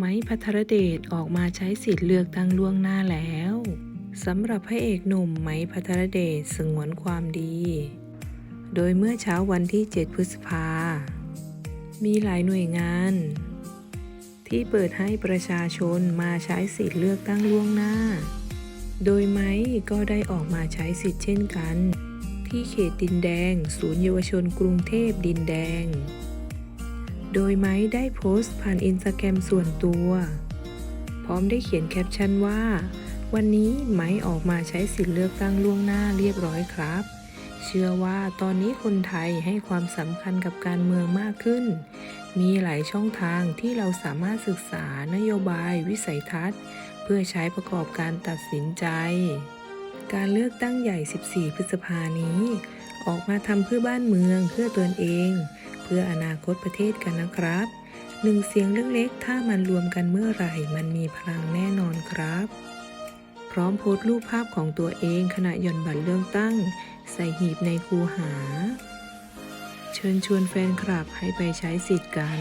ไม้พัทรเดชออกมาใช้สิทธิ์เลือกตั้งล่วงหน้าแล้วสำหรับพระเอกหนุ่มไม้พัทรเดชสงวนความดี โดยเมื่อเช้าวันที่ 7 พฤษภา มีหลายหน่วยงาน ที่เปิดให้ประชาชนมาใช้สิทธิ์เลือกตั้งล่วงหน้า โดยไม้ก็ได้ออกมาใช้สิทธิ์เช่นกัน ที่เขตดินแดง ศูนย์เยาวชนกรุงเทพดินแดง โดยไม้ได้โพสต์ผ่านอินสตาแกรมส่วนตัว พร้อมได้เขียนแคปชั่นว่า วันนี้ไม้ออกมาใช้สิทธิ์เลือกตั้งล่วงหน้าเรียบร้อยครับ เชื่อว่าตอนนี้คนไทยให้ความสำคัญกับการเมืองมากขึ้น มีหลายช่องทางที่เราสามารถศึกษานโยบายวิสัยทัศน์ เพื่อใช้ประกอบการตัดสินใจ การเลือกตั้งใหญ่ 14 พฤษภานี้ ออกมาทำเพื่อบ้านเมืองเพื่อตนเอง เพื่ออนาคตประเทศกันนะครับหนึ่งเสียงเล็กๆ ถ้ามันรวมกันเมื่อไหร่มันมีพลังแน่นอนครับ พร้อมโพสต์รูปภาพของตัวเองขณะหย่อนบัตรเลือกตั้ง ใส่หีบในคูหา เชิญชวนแฟนคลับให้ไปใช้สิทธิ์กัน